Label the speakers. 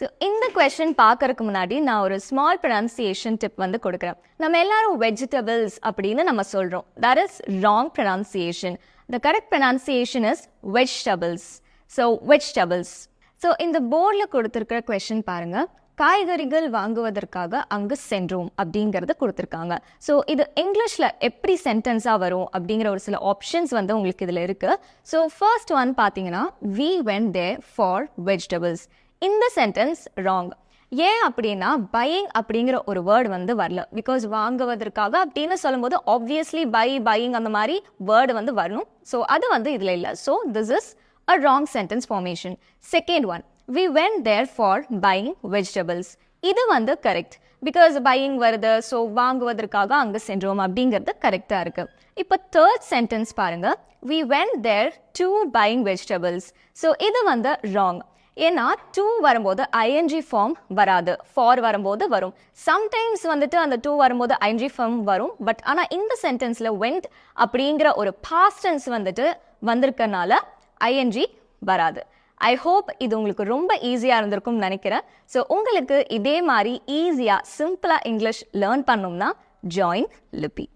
Speaker 1: So இந்த question பார்க்கறதுக்கு முன்னாடி நான் ஒரு ஸ்மால் ப்ரனன்சியேஷன் டிப் வந்து கொடுக்குறேன். நம்ம எல்லாரும் வெஜிடபிள்ஸ் அப்படின்னு நம்ம சொல்கிறோம் that is wrong pronunciation the correct pronunciation is vegetables so vegetables so இந்த போர்டில் கொடுத்துருக்கிற கொஸ்டின் பாருங்க. காய்கறிகள் வாங்குவதற்காக அங்கு சென்றோம் அப்படிங்கிறத கொடுத்துருக்காங்க. ஸோ இது இங்கிலீஷில் எப்படி சென்டென்ஸாக வரும் அப்படிங்கிற ஒரு சில ஆப்ஷன்ஸ் வந்து உங்களுக்கு இதில் இருக்குது ஸோ ஃபர்ஸ்ட் ஒன் பார்த்தீங்கன்னா we went they for vegetables இந்த சென்டென்ஸ் ராங் ஏன் அப்படின்னா பையிங் அப்படிங்கிற ஒரு வேர்டு வந்து வரல. பிகாஸ் வாங்குவதற்காக அப்படின்னு சொல்லும்போது ஆப்வியஸ்லி பை பையிங் அந்த மாதிரி வேர்டு வந்து வரணும். ஸோ அது வந்து இதில் இல்லை. So this is a wrong sentence formation second one we went there for buying vegetables இது வந்து கரெக்ட் பிகாஸ் பையிங் வருது ஸோ வாங்குவதற்காக அங்கே சென்றோம் அப்படிங்கிறது கரெக்டாக இருக்கு. இப்போ தேர்ட் சென்டென்ஸ் பாருங்க. We went there to buying vegetables so இது வந்து ராங் ஏன்னா டூ வரும்போது ஐஎன்ஜி ஃபார்ம் வராது. ஃபார் வரும்போது வரும். சம்டைம்ஸ் வந்துட்டு அந்த டூ வரும்போது ஐஎன்ஜி ஃபார்ம் வரும். பட் ஆனால் இந்த சென்டென்ஸில் வெண்ட் அப்படிங்கிற ஒரு பாஸ்டன்ஸ் வந்துட்டு வந்திருக்கனால ஐஎன்ஜி வராது. ஐ ஹோப் இது உங்களுக்கு ரொம்ப ஈஸியாக இருந்திருக்கும்னு நினைக்கிறேன். ஸோ உங்களுக்கு இதே மாதிரி ஈஸியாக சிம்பிளாக இங்கிலீஷ் லேர்ன் பண்ணோம்னா ஜாயின் லிப்பி